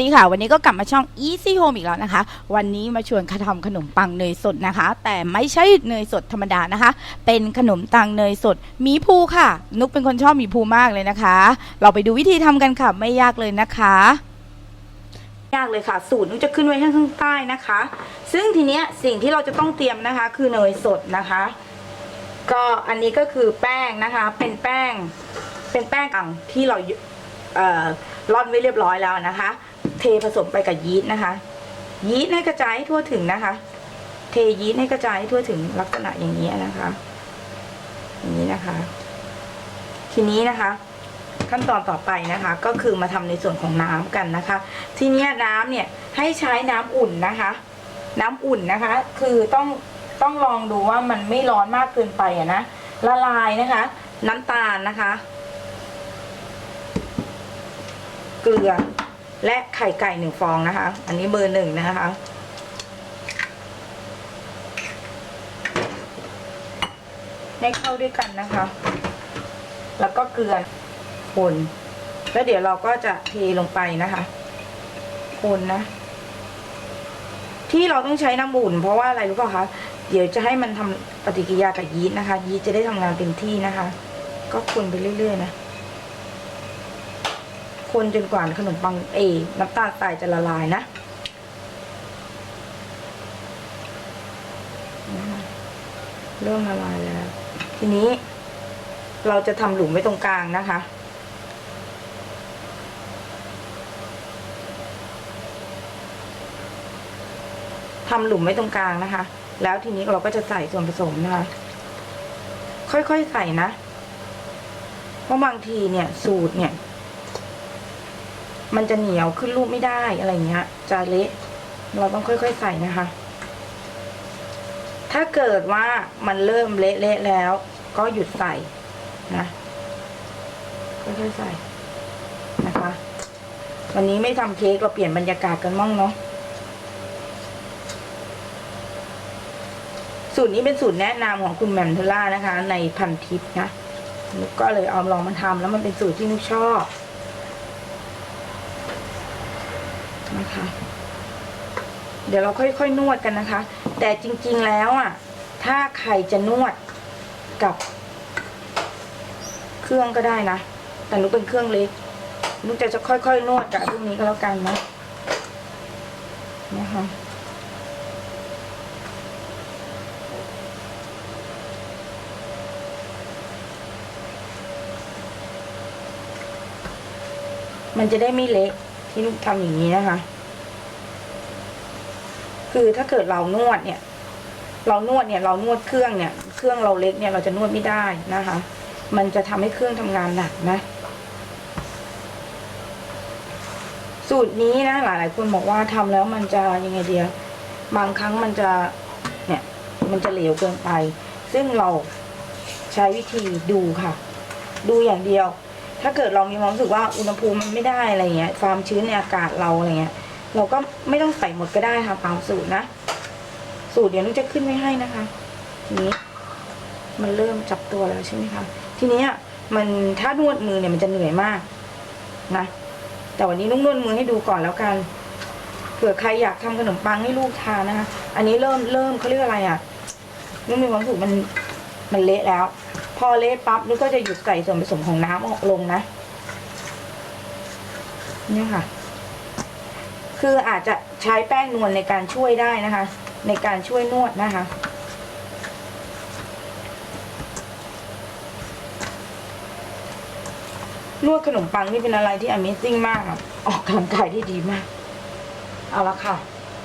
ดีค่ะ วันนี้ก็กลับมาช่อง Easy Home อีกแล้วนะคะ วันนี้มาชวนคทำขนมปังเนยสดนะคะ แต่ไม่ใช่เนยสดธรรมดานะคะ เป็นขนมตังเนยสดหมีภูค่ะ นุกเป็นคนชอบหมีภูมากเลยนะคะ เราไปดูวิธีทำกันค่ะ ไม่ยากเลยนะคะยากเลยค่ะ สูตรนุกจะขึ้นไว้ข้างใต้นะคะ ซึ่งทีเนี้ยสิ่งที่เราจะต้องเตรียมนะคะ คือเนยสดนะคะ ก็อันนี้ก็คือแป้งนะคะ เป็นแป้ง เป็นแป้งอ่างที่เราเอ่อร่อนไว้เรียบร้อยแล้วนะคะ เทผสมไปกับยีสต์นะคะ ยีสต์ให้กระจายให้ทั่วถึงนะคะ เทยีสต์ให้กระจายให้ทั่วถึงลักษณะอย่างนี้นะคะอย่างนี้นะคะ ทีนี้นะคะ ขั้นตอนต่อไปนะคะ ก็คือมาทำในส่วนของน้ำกันนะคะ ทีนี้น้ำเนี่ยให้ใช้น้ำอุ่นนะคะ น้ำอุ่นนะคะ คือต้องต้องลองดูว่ามันไม่ร้อนมากเกินไปอะนะละลายนะคะ น้ำตาลนะคะ เกลือ และไข่ไก่หนึ่งฟองนะคะ อันนี้เบอร์หนึ่งนะคะให้เข้าด้วยกันนะคะ แล้วก็เกลือคนแล้วเดี๋ยวเราก็จะเทลงไปนะคะคนนะ ที่เราต้องใช้น้ำอุ่นเพราะว่าอะไรรู้ป่ะคะ เดี๋ยวจะให้มันทำปฏิกิริยากับยีสต์นะคะ ยีสต์จะได้ทำงานเต็มที่นะคะ ก็คนไปเรื่อยๆนะ คนจนกว่าขนมปังเอน้ำตาลทรายจะละลายนะเริ่มละลายแล้ว ทีนี้เราจะทำหลุมไว้ตรงกลางนะคะ ทำหลุมไว้ตรงกลางนะคะ แล้วทีนี้เราก็จะใส่ส่วนผสมนะคะ ค่อยๆใส่นะ เพราะบางทีเนี่ยสูตรเนี่ย มันจะเหนียวขึ้นรูปไม่ได้อะไรเงี้ยจะเละเราต้องค่อยๆใส่นะคะ ถ้าเกิดว่ามันเริ่มเละๆแล้ว ก็หยุดใส่นะค่อยๆใส่นะคะ วันนี้ไม่ทำเค้กเราเปลี่ยนบรรยากาศกันมั่งเนาะสูตรนี้เป็นสูตรแนะนำของคุณแหมมเทล่านะคะ ในพันทิปนะนุกก็เลยเอาลองมาทำแล้วมันเป็นสูตรที่นุกชอบ นะคะ เดี๋ยวเราค่อยๆนวดกันนะคะ แต่จริงๆแล้วอะ ถ้าใครจะนวดกับ เครื่องก็ได้นะ แต่นุกเป็นเครื่องเล็กนุกจะจะค่อยๆนวดกับพวกนี้ก็แล้วกันนะนะคะมันจะได้ไม่เละ ที่นุกทำอย่างนี้นะคะ คือถ้าเกิดเรานวดเนี่ย เรานวดเนี่ยเรานวดเครื่องเนี่ย เครื่องเราเล็กเนี่ยเราจะนวดไม่ได้นะคะ มันจะทำให้เครื่องทำงานหนักนะ สูตรนี้นะหลายๆคนบอกว่าทำแล้วมันจะยังไงเดียบางครั้งมันจะเนี่ย มันจะเหลวเกินไป ซึ่งเราใช้วิธีดูค่ะ ดูอย่างเดียว ถ้าเกิดเรามีความรู้สึกว่าอุณหภูมิมันไม่ได้อะไรเงี้ย ความชื้นในอากาศเราอะไรเงี้ย เราก็ไม่ต้องใส่หมดก็ได้ค่ะตามสูตรนะ สูตรเดี๋ยวนุกจะขึ้นไว้ให้นะคะ ทีนี้ มันเริ่มจับตัวแล้วใช่ไหมคะ ทีนี้มันถ้านวดมือเนี่ยมันจะเหนื่อยมากนะ แต่วันนี้นุกนวดมือให้ดูก่อนแล้วกัน เผื่อใครอยากทำขนมปังให้ลูกทานนะคะ อันนี้เริ่มเริ่มเขาเรียกอะไรอะนุกมีความรู้สึกมันมันเละแล้ว พอเละปั๊บนุกก็จะหยุดใส่ส่วนผสมของน้ำออกลงนะเนี่ยค่ะ คืออาจจะใช้แป้งนวลในการช่วยได้นะคะ ในการช่วยนวดนะคะนวดขนมปังนี่เป็นอะไรที่ Amazing มากอออกกำลังกายที่ดีมาก เอาละค่ะ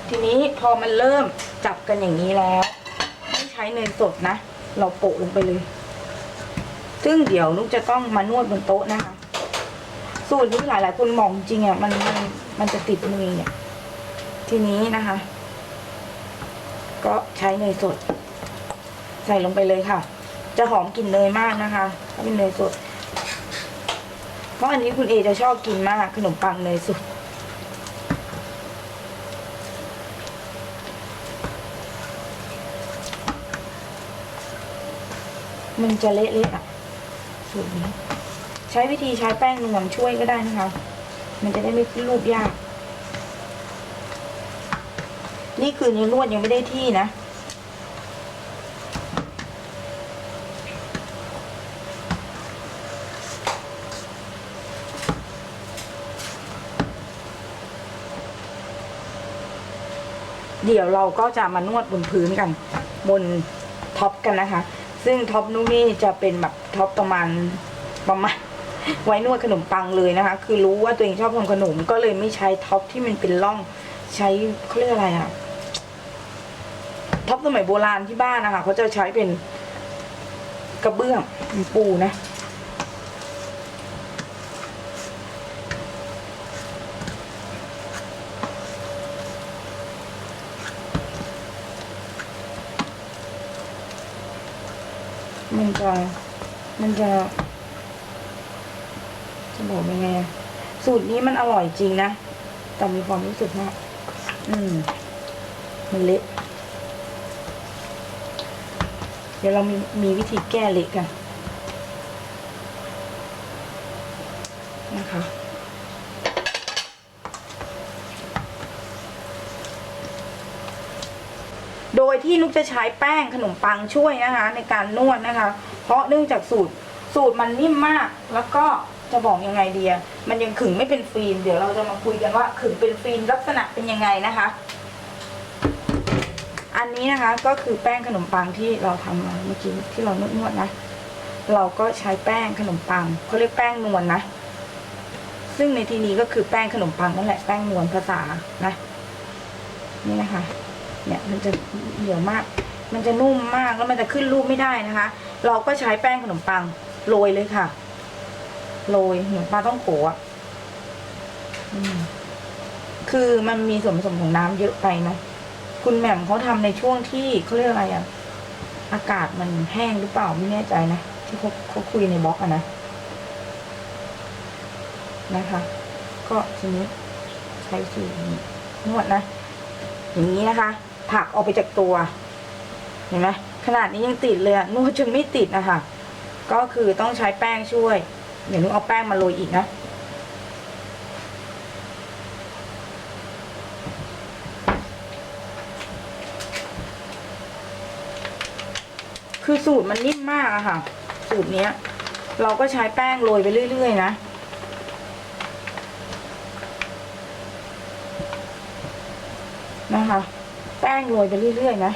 ทีนี้พอมันเริ่มจับกันอย่างนี้แล้ว ไม่ใช้เนยสดนะ เราโปะลงไปเลย ซึ่งเดี๋ยวนุกจะต้องมานวดบนโต๊ะนะคะ สูตรนี้หลายหลายๆคนมองจริงอะมันมันมันจะติดมือเนี่ยทีนี้นะคะ ก็ใช้เนยสด ใส่ลงไปเลยค่ะ จะหอมกลิ่นเนยมากนะคะถ้าเป็นเนยสด เพราะอันนี้คุณเอจะชอบกินมากขนมปังเนยสดมันจะเละๆอะ สูตรนี้ ใช้วิธีใช้แป้งนวลช่วยก็ได้นะคะ มันจะได้ไม่รูปยาก นี่คือยังนวดยังไม่ได้ที่นะเดี๋ยวเราก็จะมานวดบนพื้นกัน บนท็อปกันนะคะ ซึ่งท็อปนุ่นนี่จะเป็นแบบท็อปประมาณประมาณไว้นวดขนมปังเลยนะคะ คือรู้ว่าตัวเองชอบทำขนมก็เลยไม่ใช้ท็อปที่มันเป็นร่องใช้เขาเรียกอะไรอะท็อปสมัยโบราณที่บ้านนะคะเขาจะใช้เป็นกระเบื้องปูนะ มันจะ มันจะ จะบอกยังไงอะสูตรนี้มันอร่อยจริงนะ แต่มีความรู้สึกว่าอืม มันเละ เดี๋ยวเรามีมีวิธีแก้เละกัน นะคะ โดยที่นุกจะใช้แป้งขนมปังช่วยนะคะ ในการนวดนะคะ เพราะเนื่องจากสูตรสูตรมันนิ่มมาก แล้วก็จะบอกยังไงเดียมันยังขึงไม่เป็นฟิล์มเดี๋ยวเราจะมาคุยกันว่าขึงเป็นฟิล์มลักษณะเป็นยังไงนะคะ อันนี้นะคะก็คือแป้งขนมปังที่เราทำมาเมื่อกี้ที่เรานวดๆนะ เราก็ใช้แป้งขนมปังเขาเรียกแป้งนวลนะซึ่งในที่นี้ก็คือแป้งขนมปังนั่นแหละแป้งนวลภาษานะนี่นะคะ เนี่ยมันจะเหนียวมาก มันจะนุ่มมากแล้วมันจะขึ้นรูปไม่ได้นะคะ เราก็ใช้แป้งขนมปังโรยเลยค่ะ โรยเหมือนปลาต้องโขะอะคือมันมีส่วนผสมของน้ำเยอะไปนะคุณแหม่มเขาทำในช่วงที่เขาเรียกอะไรอะอากาศมันแห้งหรือเปล่าไม่แน่ใจนะที่เขาเขาคุยในบล็อกอะนะนะคะ ก็ทีนี้ใช้สีนวดนะอย่างนี้นะคะ ผักออกไปจากตัว เห็นไหมขนาดนี้ยังติดเลยนวดจนไม่ติดนะคะก็คือต้องใช้แป้งช่วย เดี๋ยวนุกเอาแป้งมาโรยอีกนะคือสูตรมันนิ่มมากอะค่ะ สูตรเนี้ย เราก็ใช้แป้งโรยไปเรื่อยๆนะนะคะ แป้งโรยไปเรื่อยๆนะ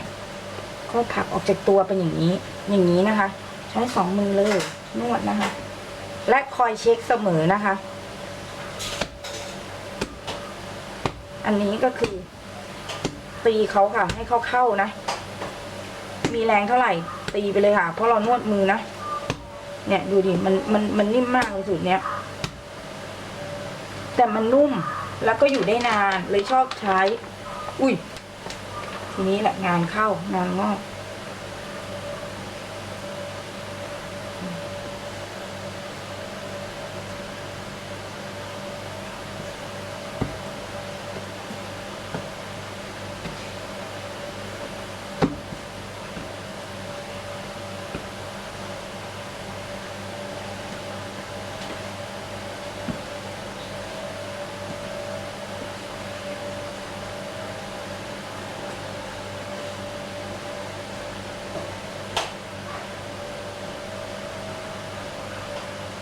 ก็ผลักออกจากตัวเป็นอย่างนี้ อย่างนี้นะคะ ใช้สองมือเลยนวดนะคะ และคอยเช็คเสมอนะคะ อันนี้ก็คือ ตีเขาค่ะ ให้เขาเข้านะ มีแรงเท่าไหร่ ตีไปเลยค่ะ เพราะเรานวดมือนะเนี่ยดูดิมันมันมันนิ่มมากเลยสูตรเนี้ยแต่มันนุ่มแล้วก็อยู่ได้นานเลยชอบใช้ อุ้ย ทีนี้แหละงานเข้างานงอก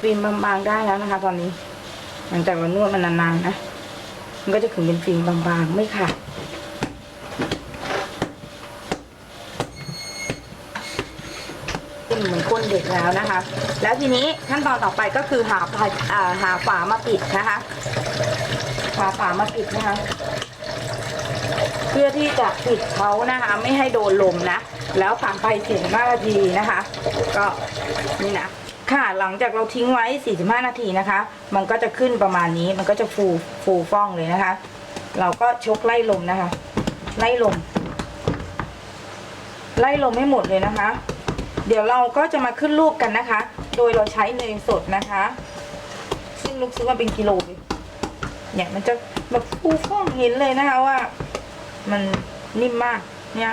ฟิล์มบางๆได้แล้วนะคะ ตอนนี้ หลังจากเรานวดมันนานๆนะ มันก็จะขึงเป็นฟิล์มบางๆไม่ขาดเป็นเหมือนก้นเด็กแล้วนะคะ แล้วทีนี้ขั้นตอนต่อไปก็คือหาฝาอ่าหาฝามาปิดนะคะหาฝามาปิดนะคะ เพื่อที่จะปิดเขานะคะ ไม่ให้โดนลมนะ แล้วผ่านไป45นาทีนะคะ ก็นี่นะ ค่ะหลังจากเราทิ้งไว้ 45 นาทีนะคะ มันก็จะขึ้นประมาณนี้มันก็จะฟูฟูฟ่องเลยนะคะ เราก็ชกไล่ลมนะคะ ไล่ลม ไล่ลมให้หมดเลยนะคะ เดี๋ยวเราก็จะมาขึ้นรูปกันนะคะ โดยเราใช้เนยสดนะคะ ซึ่งลูกซื้อมาเป็นกิโลเลยเนี่ยมันจะแบบฟูฟ่องเห็นเลยนะคะว่า มันนิ่มมากเนี่ย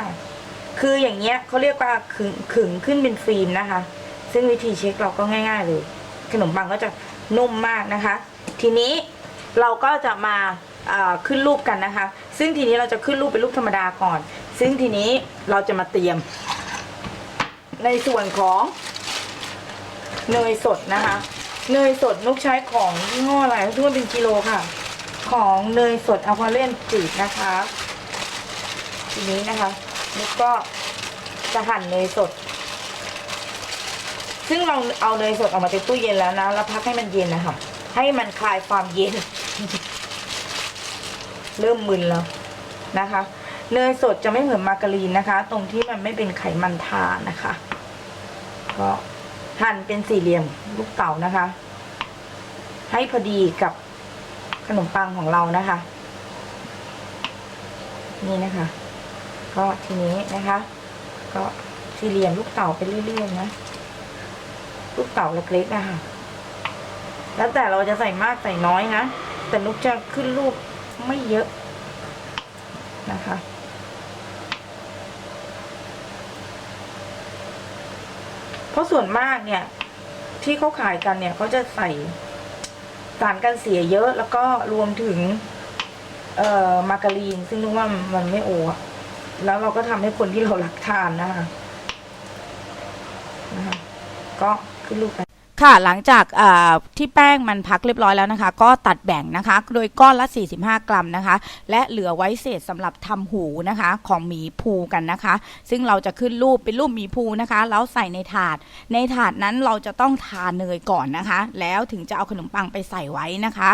คืออย่างเงี้ยเขาเรียกว่าขึงขึงขึ้นเป็นฟิล์มนะคะ ซึ่งวิธีเช็คเราก็ง่าย ๆ เลย ขนมปังก็จะนุ่มมากนะคะ ทีนี้เราก็จะมาขึ้นรูปกันนะคะ ซึ่งทีนี้เราจะขึ้นรูปเป็นรูปธรรมดาก่อน ซึ่งทีนี้เราจะมาเตรียม ในส่วนของเนยสดนะคะ เนยสดนุกใช้ของยี่ห้ออะไรทุกคนเป็นกิโลค่ะ ของเนยสดอัลฟาเรนจืดนะคะ ทีนี้นะคะนุกก็จะหั่นเนยสด ซึ่งเราเอาเนยสดออกมาจากตู้เย็นแล้วนะ แล้วพักให้มันเย็นนะคะให้มันคลายความเย็น เริ่มมึนแล้วนะคะ เนยสดจะไม่เหมือนมาการีนนะคะ ตรงที่มันไม่เป็นไขมันทานะคะ ก็หั่นเป็นสี่เหลี่ยมลูกเต๋านะคะ ให้พอดีกับขนมปังของเรานะคะ นี่นะคะ ก็ทีนี้นะคะ ก็สี่เหลี่ยมลูกเต๋าไปเรื่อยๆนะ ลูกเต๋าเล็กๆนะคะแล้วแต่เราจะใส่มากใส่น้อยนะ แต่นุกจะขึ้นรูปไม่เยอะนะคะ เพราะส่วนมากเนี่ย ที่เขาขายกันเนี่ยเขาจะใส่สารกันเสียเยอะแล้วก็รวมถึง เอ่อมาการีน ซึ่งนึกว่ามันไม่โออะแล้วเราก็ทำให้คนที่เรารักทานนะคะนะคะก็ ขึ้นรูกค่ะหลังจากที่แป้งมันพักเรียบร้อยแล้วนะคะ ก็ตัดแบ่งนะคะ โดยก้อนละ 45 กรัมนะคะ และเหลือไว้เศษสำหรับทำหูนะคะ ของหมีภูกันนะคะ ซึ่งเราจะขึ้นรูปเป็นรูปหมีภูนะคะ แล้วใส่ในถาด ในถาดนั้นเราจะต้องทาเนยก่อนนะคะ แล้วถึงจะเอาขนมปังไปใส่ไว้นะคะ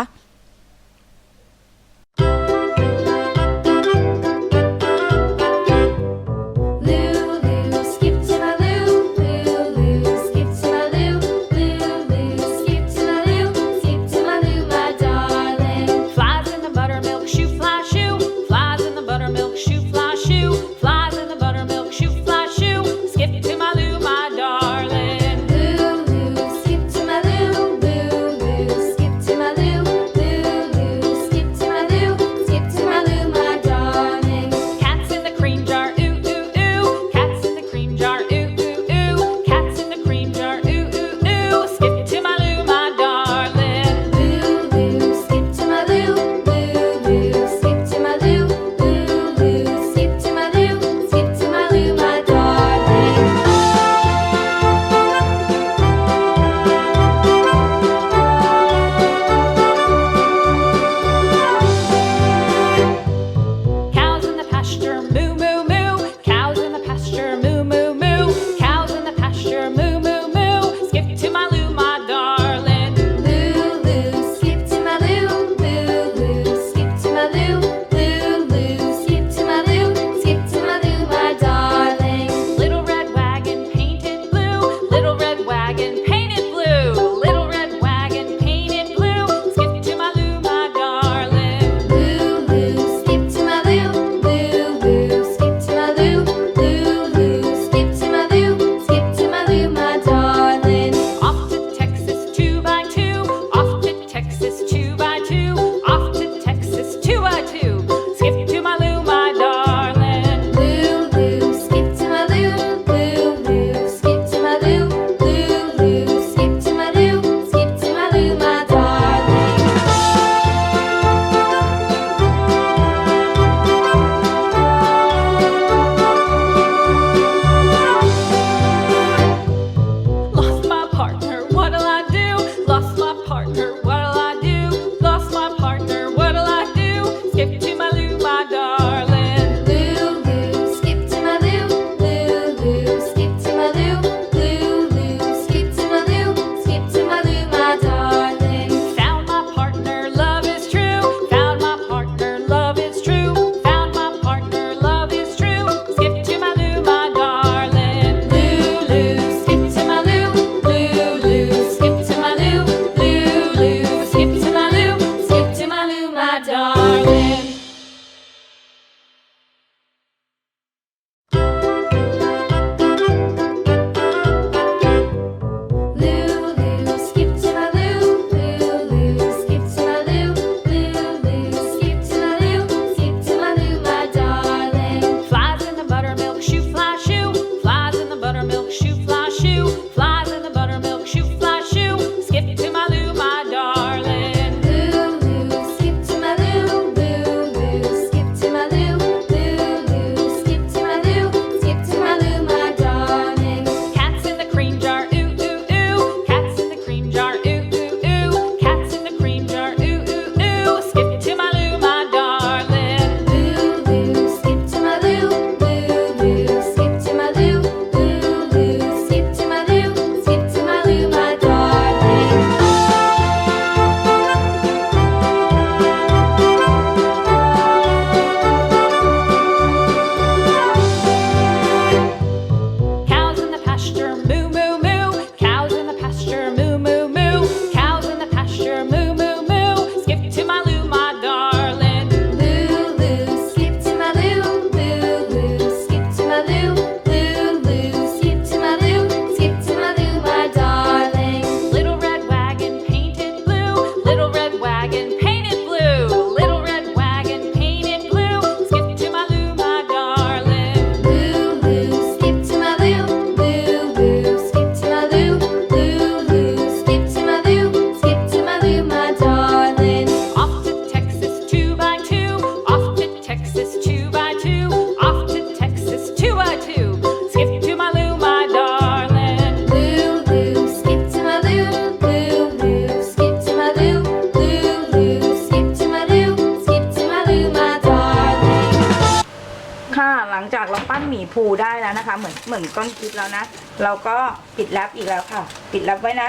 เหมือนก้อนคิดแล้วนะ เราก็ปิดแรปอีกแล้วค่ะ ปิดแรปไว้นะ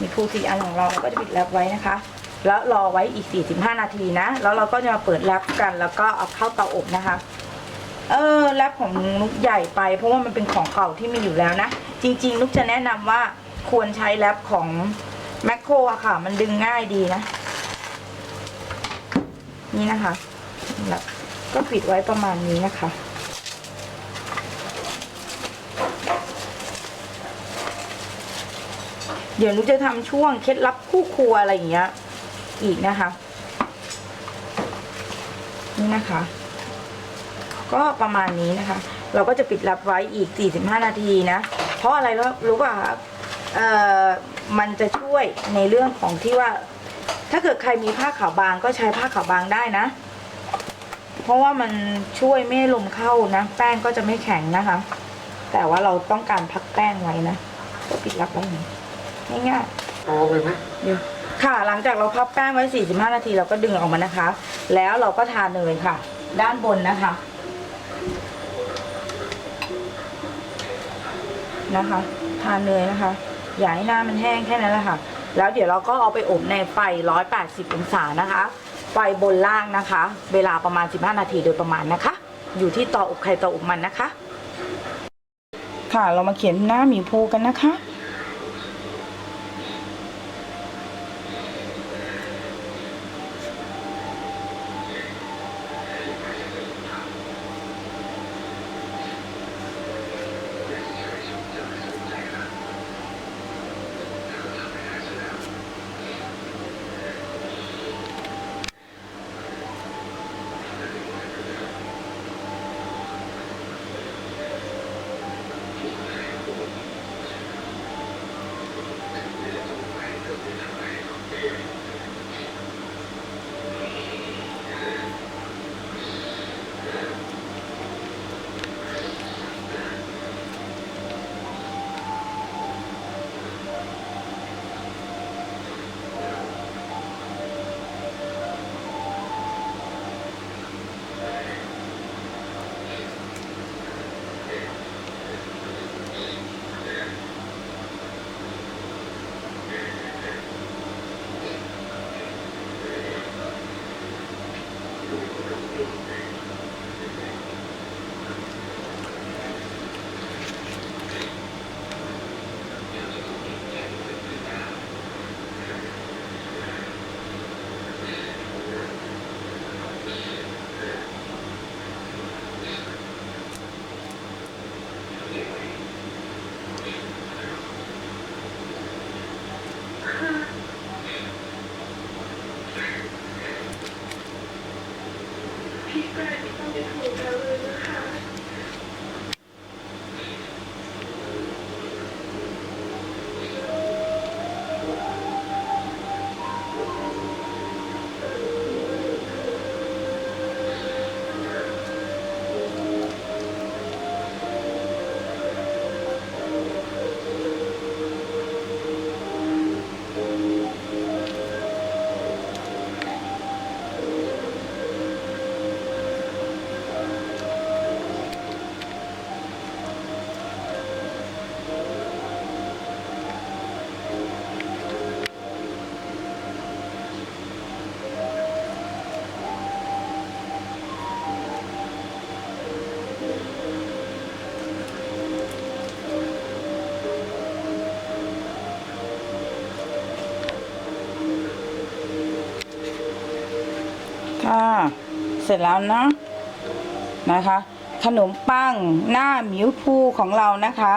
มีภูสี่อันของเราเราก็จะปิดแรปไว้นะคะ แล้วรอไว้อีก 45 นาทีนะ แล้วเราก็จะมาเปิดแรปกัน แล้วก็เอาเข้าเตาอบนะคะ เออแรปของนุกใหญ่ไป เพราะว่ามันเป็นของเก่าที่มีอยู่แล้วนะ จริง ๆ นุกจะแนะนำว่าควรใช้แรปของแมคโครอะค่ะ มันดึงง่ายดีนะ นี่นะคะ ก็ปิดไว้ประมาณนี้นะคะ เดี๋ยวนุจะทำช่วงเคล็ดลับคู่ครัวอะไรอย่างเงี้ย อีกนะคะ นี่นะคะ ก็ประมาณนี้นะคะ เราก็จะปิดรับไว้อีก 45 นาทีนะ เพราะอะไรรู้รู้ป่ะคะเอ่อมันจะช่วยในเรื่องของที่ว่า ถ้าเกิดใครมีผ้าขาวบางก็ใช้ผ้าขาวบางได้นะ เพราะว่ามันช่วยไม่ลมเข้านะ แป้งก็จะไม่แข็งนะคะ แต่ว่าเราต้องการพักแป้งไว้นะก็ปิดรับไว้อย่างนี้ ง่ายๆพอไปไหมเดี๋ยวค่ะหลังจากเราพับแป้งไว้ 45 นาทีเราก็ดึงออกมานะคะ แล้วเราก็ทาเนยค่ะ ด้านบนนะคะ นะคะ ทาเนยนะคะ อย่าให้หน้ามันแห้งแค่นั้นแหละค่ะ แล้วเดี๋ยวเราก็เอาไปอบในไฟ 180 องศานะคะ ไฟบนล่างนะคะ เวลาประมาณ 15 นาทีโดยประมาณนะคะ อยู่ที่เตาอบไข่เตาอบมันนะคะ ค่ะเรามาเขียนหน้าหมีภูกันนะคะค่ะ เสร็จแล้วนะนะคะ ขนมปังหน้าหมิวพูของเรานะคะ